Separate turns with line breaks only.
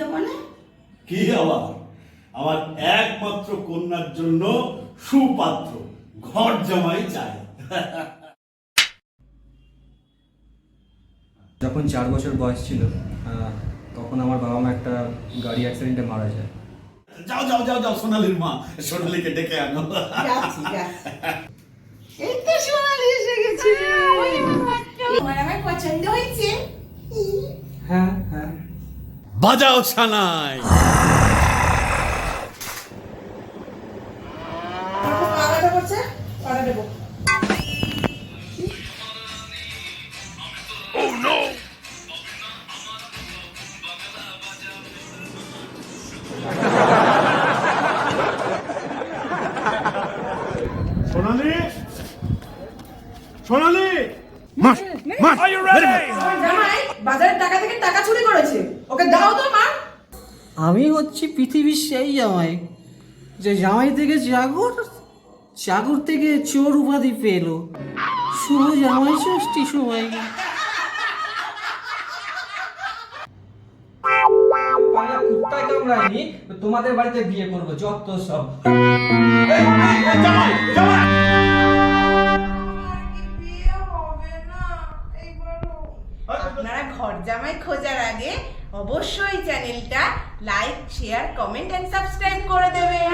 বিজ্ঞাপনে
কি আবার? আমার একমাত্র কন্যার জন্য সুপাত্র ঘর জামাই চাই।
যখন চার বছর বয়স ছিল তখন আমার বাবা মা একটা গাড়ি অ্যাক্সিডেন্টে মারা যায়।
যাও যাও যাও যাও সোনালির মা সোনালিকে ডেকে আনো।
এই তো সোনালি এসে গেছে। তোমার আমার পছন্দ হয়েছে?
হ্যাঁ হ্যাঁ।
বাজাও ছানাই।
পা ব্যথা করছে পাড়া দেবো
সোনালি সোনালি
জামাই বাজারের টাকা থেকে টাকা চুরি করেছে। ওকে দাও তো মা।
আমি হচ্ছি পৃথিবীর সেই জামাই যে জামাই থেকে জাগর জাগর থেকে চোর উপাধি পেল। শুভ জামাই ষষ্ঠী
তো তোমাদের বাড়িতে বিয়ে করব যত সব।
আপনারা ঘর জামাই খোঁজার আগে অবশ্যই চ্যানেলটা like share comment and subscribe করে দেবেন